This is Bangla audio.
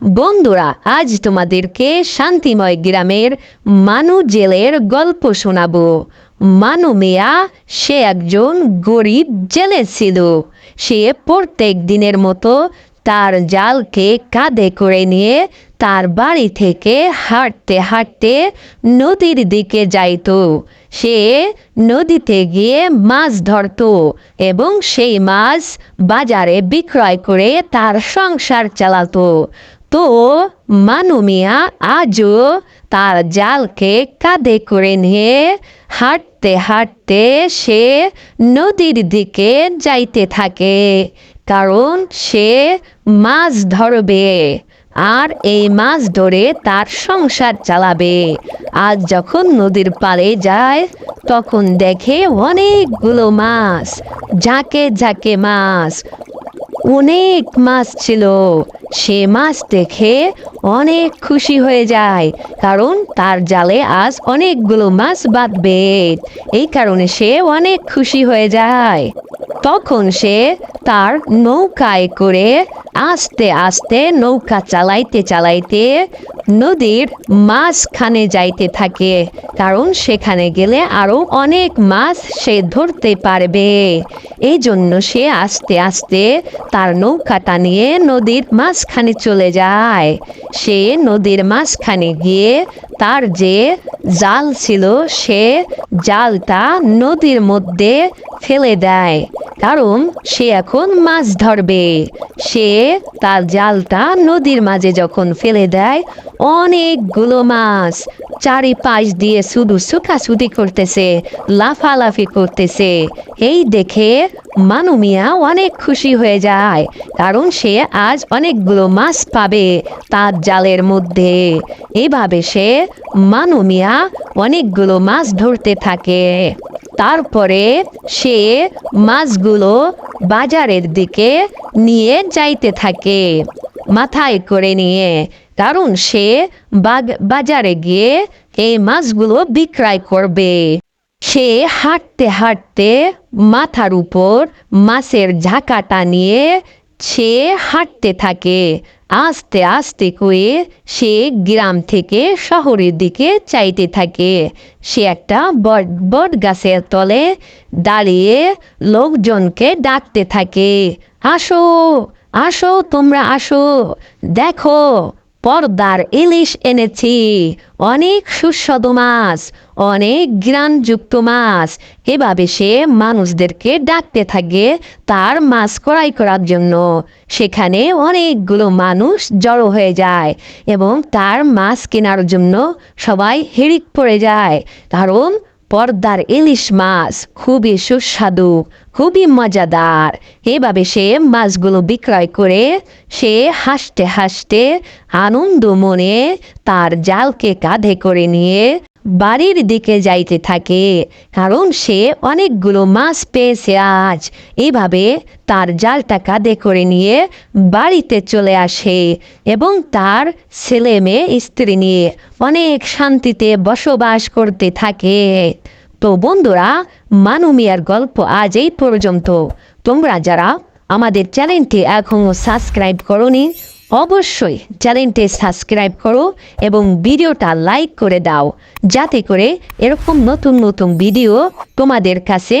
বন্ধুরা, আজ তোমাদেরকে শান্তিময় গ্রামের মানু জেলের গল্প শোনাবো। মানু মিয়া, সে একজন গরিব জেলে ছিল। সে প্রত্যেক দিনের মতো তার জালকে কাঁধে করে নিয়ে তার বাড়ি থেকে হাঁটতে হাঁটতে নদীর দিকে যাইতো। সে নদীতে গিয়ে মাছ ধরতো এবং সেই মাছ বাজারে বিক্রয় করে তার সংসার চালাতো। তো মানু মিয়া আজও তার জালকে কাঁধে করে নিয়ে হাঁটতে হাঁটতে সে নদীর দিকে যাইতে থাকে, কারণ সে মাছ ধরবে আর এই মাছ ধরে তার সংসার চালাবে। আজ যখন নদীর পাড়ে যায়, তখন দেখে অনেকগুলো মাছ, ঝাঁকে ঝাঁকে মাছ, অনেক মাছ ছিল। সে মাছ দেখে অনেক খুশি হয়ে যায়, কারণ তার জালে আজ অনেকগুলো মাছ বাঁধবে। এই কারণে সে অনেক খুশি হয়ে যায়। তখন সে তার নৌকায় করে আস্তে আস্তে নৌকা চালাইতে চালাইতে নদীর মাঝখানে যাইতে থাকে, কারণ সেখানে গেলে আরও অনেক মাছ সে ধরতে পারবে। এই জন্য সে আস্তে আস্তে তার নৌকাটা নিয়ে নদীর মাঝখানে চলে যায়। সে নদীর মাঝখানে গিয়ে তার যে জাল ছিল সে জালটা নদীর মধ্যে ফেলে দেয়। কারণ সে এখন মাছ ধরবে। সে তার জালটা নদীর মাঝে যখন ফেলে দেয়, অনেকগুলো মাছ চারিপাশ দিয়ে শুধু সুখাসুতি করতেছে, লাফালাফি করতেছে। এই দেখে মানু মিয়া অনেক খুশি হয়ে যায়, কারণ সে আজ অনেকগুলো মাছ পাবে তার জালের মধ্যে। এভাবে সে মানু মিয়া অনেকগুলো মাছ ধরতে থাকে। তারপরে সে মাছগুলো বাজারের দিকে নিয়ে যাইতে থাকে, মাথায় করে নিয়ে। কারণ সে বাজারে গিয়ে এই মাছগুলো বিক্রয় করবে। সে হাঁটতে হাঁটতে মাথার উপর মাছের ঝাঁকাটা নিয়ে সে হাঁটতে থাকে। আস্তে আস্তে করে সে গ্রাম থেকে শহরের দিকে চাইতে থাকে। সে একটা বট বট গাছের তলে দাঁড়িয়ে লোকজনকে ডাকতে থাকে। আসো আসো, তোমরা আসো। দেখো পর্দার ইলিশ এনেছি। অনেক সুস্বাদু মাছ, অনেক গ্রানযুক্ত মাছ। এভাবে সে মানুষদেরকে ডাকতে থাকে তার মাছ ক্রয় করার জন্য। সেখানে অনেকগুলো মানুষ জড়ো হয়ে যায় এবং তার মাছ কেনার জন্য সবাই হিড়িক পড়ে যায়। কারণ পর্দার ইলিশ মাছ খুবই সুস্বাদু, খুবই মজাদার। এভাবে সে মাছগুলো বিক্রয় করে সে হাসতে হাসতে আনন্দ মনে তার জালকে কাঁধে করে নিয়ে বাড়ির দিকে যাইতে থাকে, কারণ সে অনেকগুলো মাছ পেয়েছে আজ। এভাবে তার জালটা কাঁধে করে নিয়ে বাড়িতে চলে আসে এবং তার ছেলে মেয়ে, স্ত্রী নিয়ে অনেক শান্তিতে বসবাস করতে থাকে। তো বন্ধুরা, মানু মিয়ার গল্প আজ এই পর্যন্ত। তোমরা যারা আমাদের চ্যানেলটি এখনও সাবস্ক্রাইব করনি অবশ্যই চ্যানেলটি সাবস্ক্রাইব করো এবং ভিডিওটা লাইক করে দাও, যাতে করে এরকম নতুন নতুন ভিডিও তোমাদের কাছে